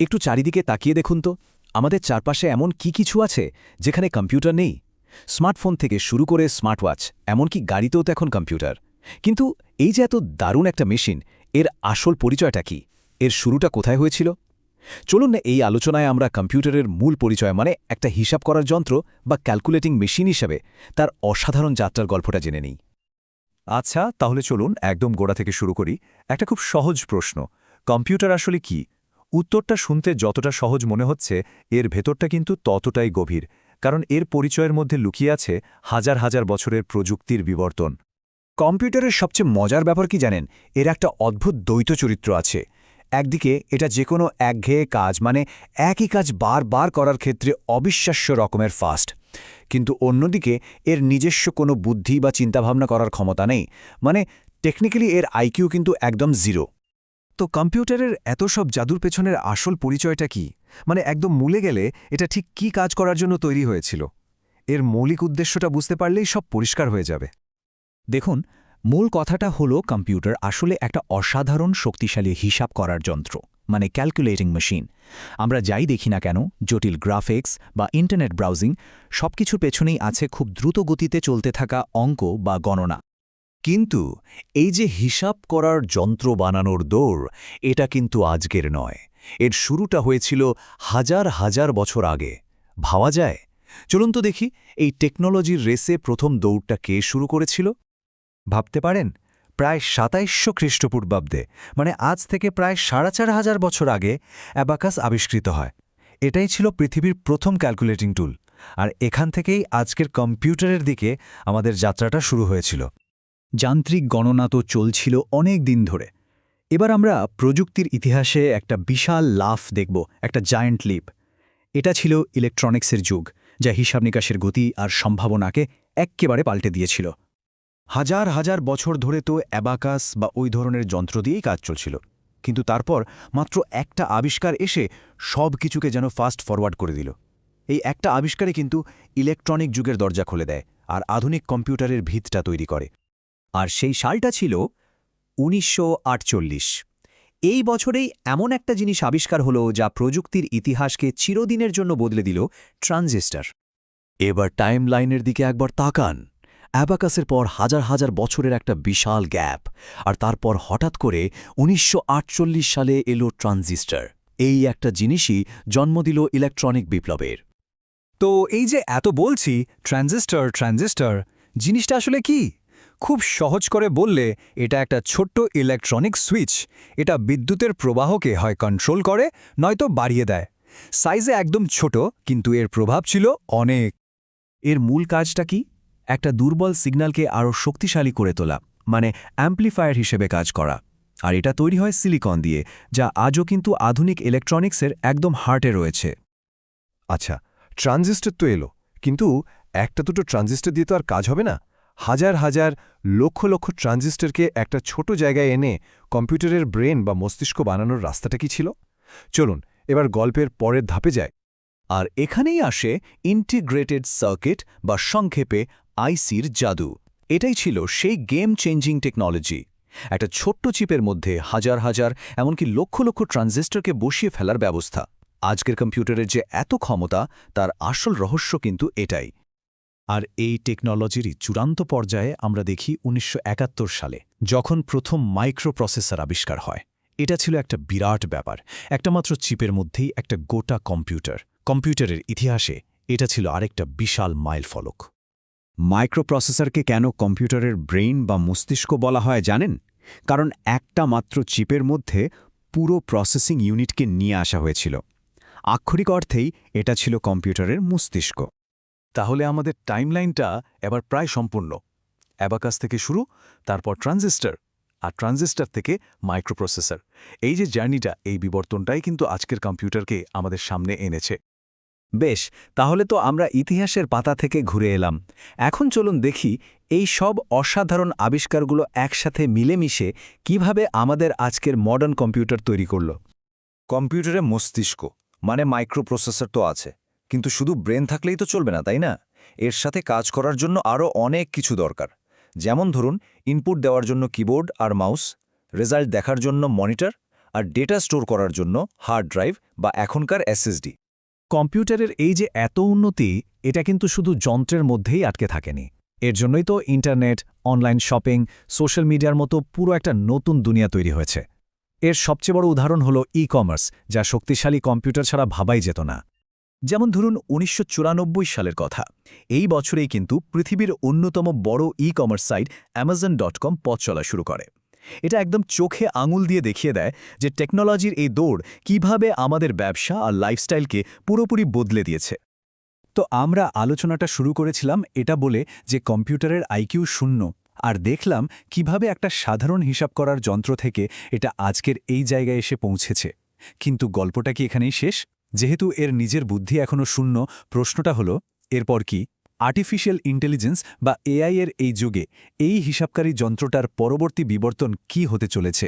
একটু চারিদিকে তাকিয়ে দেখুন তো, আমাদের চারপাশে এমন কি কিছু আছে যেখানে কম্পিউটার নেই? স্মার্টফোন থেকে শুরু করে স্মার্টওয়াচ, এমনকি গাড়িতেও তো এখন কম্পিউটার। কিন্তু এই যে এত দারুণ একটা মেশিন, এর আসল পরিচয়টা কি? এর শুরুটা কোথায় হয়েছিল? চলুন না এই আলোচনায় আমরা কম্পিউটারের মূল পরিচয় মানে একটা হিসাব করার যন্ত্র বা ক্যালকুলেটিং মেশিন হিসাবে তার অসাধারণ যাত্রার গল্পটা জেনে নিই। আচ্ছা তাহলে চলুন একদম গোড়া থেকে শুরু করি। একটা খুব সহজ প্রশ্ন, কম্পিউটার আসলে কি? উত্তরটা শুনতে যতটা সহজ মনে হচ্ছে, এর ভেতরটা কিন্তু ততটাই গভীর, কারণ এর পরিচয়ের মধ্যে লুকিয়ে আছে হাজার হাজার বছরের প্রযুক্তির বিবর্তন। কম্পিউটারের সবচেয়ে মজার ব্যাপার কি জানেন? এর একটা অদ্ভুত দ্বৈত চরিত্র আছে। একদিকে এটা যে কোনো একঘেয়ে কাজ মানে একই কাজ বারবার করার ক্ষেত্রে অবিশ্বাস্য রকমের ফাস্ট। কিন্তু অন্যদিকে এর নিজস্ব কোনো বুদ্ধি বা চিন্তাভাবনা করার ক্ষমতা নেই। মানে টেকনিক্যালি এর আইকিউ কিন্তু একদম জিরো। তো কম্পিউটারের এত সব জাদুর পেছনের আসল পরিচয়টা কি? মানে একদম মূলে গেলে এটা ঠিক কি কাজ করার জন্য তৈরি হয়েছিল? এর মৌলিক উদ্দেশ্যটা বুঝতে পারলেই সব পরিষ্কার হয়ে যাবে। দেখুন, মূল কথাটা হলো কম্পিউটার আসলে একটা অসাধারণ শক্তিশালী হিসাব করার যন্ত্র মানে ক্যালকুলেটিং মেশিন। আমরা যাই দেখি না কেন, জটিল গ্রাফিক্স বা ইন্টারনেট ব্রাউজিং সবকিছুর পেছনেই আছে খুব দ্রুত গতিতে চলতে থাকা অঙ্ক বা গণনা। কিন্তু এই যে হিসাব করার যন্ত্র বানানোর দৌড়, এটা কিন্তু আজকের নয়। এর শুরুটা হয়েছিল হাজার হাজার বছর আগে। ভাবা যায়? চলুন তো দেখি, এই টেকনোলজির রেসে প্রথম দৌড়টা কে শুরু করেছিল? ভাবতে পারেন? প্রায় সাতাইশশো খ্রিস্টপূর্বাব্দে মানে আজ থেকে প্রায় সাড়ে চার হাজার বছর আগে অ্যাবাকাস আবিষ্কৃত হয়। এটাই ছিল পৃথিবীর প্রথম ক্যালকুলেটিং টুল। আর এখান থেকেই আজকের কম্পিউটারের দিকে আমাদের যাত্রাটা শুরু হয়েছিল। যান্ত্রিক গণনা তো চলছিল অনেক দিন ধরে। এবার আমরা প্রযুক্তির ইতিহাসে একটা বিশাল লাফ দেখব, একটা জায়ান্ট লিপ এটা ছিল ইলেকট্রনিক্সের যুগ, যা হিসাব নিকাশের গতি আর সম্ভাবনাকে এক্কেবারে পাল্টে দিয়েছিল। হাজার হাজার বছর ধরে তো অ্যাবাকাস বা ওই ধরনের যন্ত্র দিয়েই কাজ চলছিল। কিন্তু তারপর মাত্র একটা আবিষ্কার এসে সব কিছুকে যেন ফাস্ট ফরওয়ার্ড করে দিল। এই একটা আবিষ্কারে কিন্তু ইলেকট্রনিক যুগের দরজা খুলে দেয়, আর আধুনিক কম্পিউটারের ভিতটা তৈরি করে। আর সেই সালটা ছিল উনিশশো আটচল্লিশ। এই বছরেই এমন একটা জিনিস আবিষ্কার হলো যা প্রযুক্তির ইতিহাসকে চিরদিনের জন্য বদলে দিল ট্রানজিস্টার। এবার টাইম লাইনের দিকে একবার তাকান। অ্যাবাকাসের পর হাজার হাজার বছরের একটা বিশাল গ্যাপ, আর তারপর হঠাৎ করে উনিশশো আটচল্লিশ সালে এলো ট্রানজিস্টার। এই একটা জিনিসই জন্ম দিল ইলেকট্রনিক বিপ্লবের। তো এই যে এত বলছি, ট্রানজিস্টর ট্রানজিস্টর, জিনিসটা আসলে কি? খুব সহজ করে বললে, এটা একটা ছোট্ট ইলেকট্রনিক সুইচ এটা বিদ্যুতের প্রবাহকে হয় কন্ট্রোল করে, নয়তো বাড়িয়ে দেয়। সাইজে একদম ছোট, কিন্তু এর প্রভাব ছিল অনেক। এর মূল কাজটা কি? একটা দুর্বল সিগন্যালকে আরও শক্তিশালী করে তোলা মানে অ্যাম্প্লিফায়ার হিসেবে কাজ করা। আর এটা তৈরি হয় সিলিকন দিয়ে, যা আজও কিন্তু আধুনিক ইলেকট্রনিক্সের একদম হার্টে রয়েছে। আচ্ছা ট্রানজিস্টর তো এলো, কিন্তু একটা দুটো ট্রানজিস্টর দিয়ে তো আর কাজ হবে না? হাজার হাজার, লক্ষ লক্ষ ট্রানজিস্টরকে একটা ছোট জায়গায় এনে কম্পিউটারের ব্রেন বা মস্তিষ্ক বানানোর রাস্তাটা কি ছিল? চলুন, এবার গল্পের পরের ধাপে যায় আর এখানেই আসে ইন্টিগ্রেটেড সার্কিট বা সংক্ষেপে আইসির জাদু। এটাই ছিল সেই গেম চেঞ্জিং টেকনোলজি। একটা ছোট্ট চিপের মধ্যে হাজার হাজার, এমনকি লক্ষ লক্ষ ট্রানজিস্টরকে বসিয়ে ফেলার ব্যবস্থা। আজকের কম্পিউটারের যে এত ক্ষমতা, তার আসল রহস্য কিন্তু এটাই। আর এই টেকনোলজিরই চূড়ান্ত পর্যায়ে আমরা দেখি উনিশশো একাত্তর সালে, যখন প্রথম মাইক্রোপ্রসেসর আবিষ্কার হয়। এটা ছিল একটা বিরাট ব্যাপার। একটা মাত্র চিপের মধ্যেই একটা গোটা কম্পিউটার। কম্পিউটারের ইতিহাসে এটা ছিল আরেকটা বিশাল মাইল ফলক। মাইক্রোপ্রসেসরকে কেন কম্পিউটারের ব্রেইন বা মস্তিষ্ক বলা হয় জানেন? কারণ একটা মাত্র চিপের মধ্যে পুরো প্রসেসিং ইউনিটকে নিয়ে আসা হয়েছিল। আক্ষরিক অর্থেই এটা ছিল কম্পিউটারের মস্তিষ্ক। তাহলে আমাদের টাইমলাইনটা এবার প্রায় সম্পূর্ণ। অ্যাবাকাস থেকে শুরু, তারপর ট্রানজিস্টার আর ট্রানজিস্টার থেকে মাইক্রোপ্রসেসর। এই যে জার্নিটা, এই বিবর্তনটাই কিন্তু আজকের কম্পিউটারকে আমাদের সামনে এনেছে। বেশ, তাহলে তো আমরা ইতিহাসের পাতা থেকে ঘুরে এলাম। এখন চলুন দেখি এই সব অসাধারণ আবিষ্কারগুলো একসাথে মিলেমিশে কীভাবে আমাদের আজকের মডার্ন কম্পিউটার তৈরি করল। কম্পিউটারে মস্তিষ্ক মানে মাইক্রোপ্রসেসর তো আছে। কিন্তু শুধু ব্রেন থাকলেই তো চলবে না, তাই না? এর সাথে কাজ করার জন্য আরও অনেক কিছু দরকার। যেমন ধরুন ইনপুট দেওয়ার জন্য কিবোর্ড আর মাউস রেজাল্ট দেখার জন্য মনিটর আর ডেটা স্টোর করার জন্য হার্ড ড্রাইভ বা এখনকার এসএসডি কম্পিউটারের এই যে এত উন্নতি, এটা কিন্তু শুধু যন্ত্রের মধ্যেই আটকে থাকেনি। এর জন্যই তো ইন্টারনেট অনলাইন শপিং সোশ্যাল মিডিয়ার মতো পুরো একটা নতুন দুনিয়া তৈরি হয়েছে। এর সবচেয়ে বড় উদাহরণ হল ই কমার্স যা শক্তিশালী কম্পিউটার ছাড়া ভাবাই যেত না। যেমন ধরুন উনিশশো চুরানব্বই সালের কথা। এই বছরেই কিন্তু পৃথিবীর অন্যতম বড় e commerce site Amazon dot com পথ চলা শুরু করে। এটা একদম চোখে আঙুল দিয়ে দেখিয়ে দেয় যে টেকনোলজির এই দৌড় কীভাবে আমাদের ব্যবসা আর লাইফস্টাইলকে পুরোপুরি বদলে দিয়েছে। তো আমরা আলোচনাটা শুরু করেছিলাম এটা বলে যে কম্পিউটারের আইকিউ শূন্য আর দেখলাম কীভাবে একটা সাধারণ হিসাব করার যন্ত্র থেকে এটা আজকের এই জায়গায় এসে পৌঁছেছে। কিন্তু গল্পটা কি এখানেই শেষ? যেহেতু এর নিজের বুদ্ধি এখনও শূন্য, প্রশ্নটা হলো, এরপর কি? আর্টিফিশিয়াল ইন্টেলিজেন্স বা এআই এর এই যুগে এই হিসাবকারী যন্ত্রটার পরবর্তী বিবর্তন কি হতে চলেছে?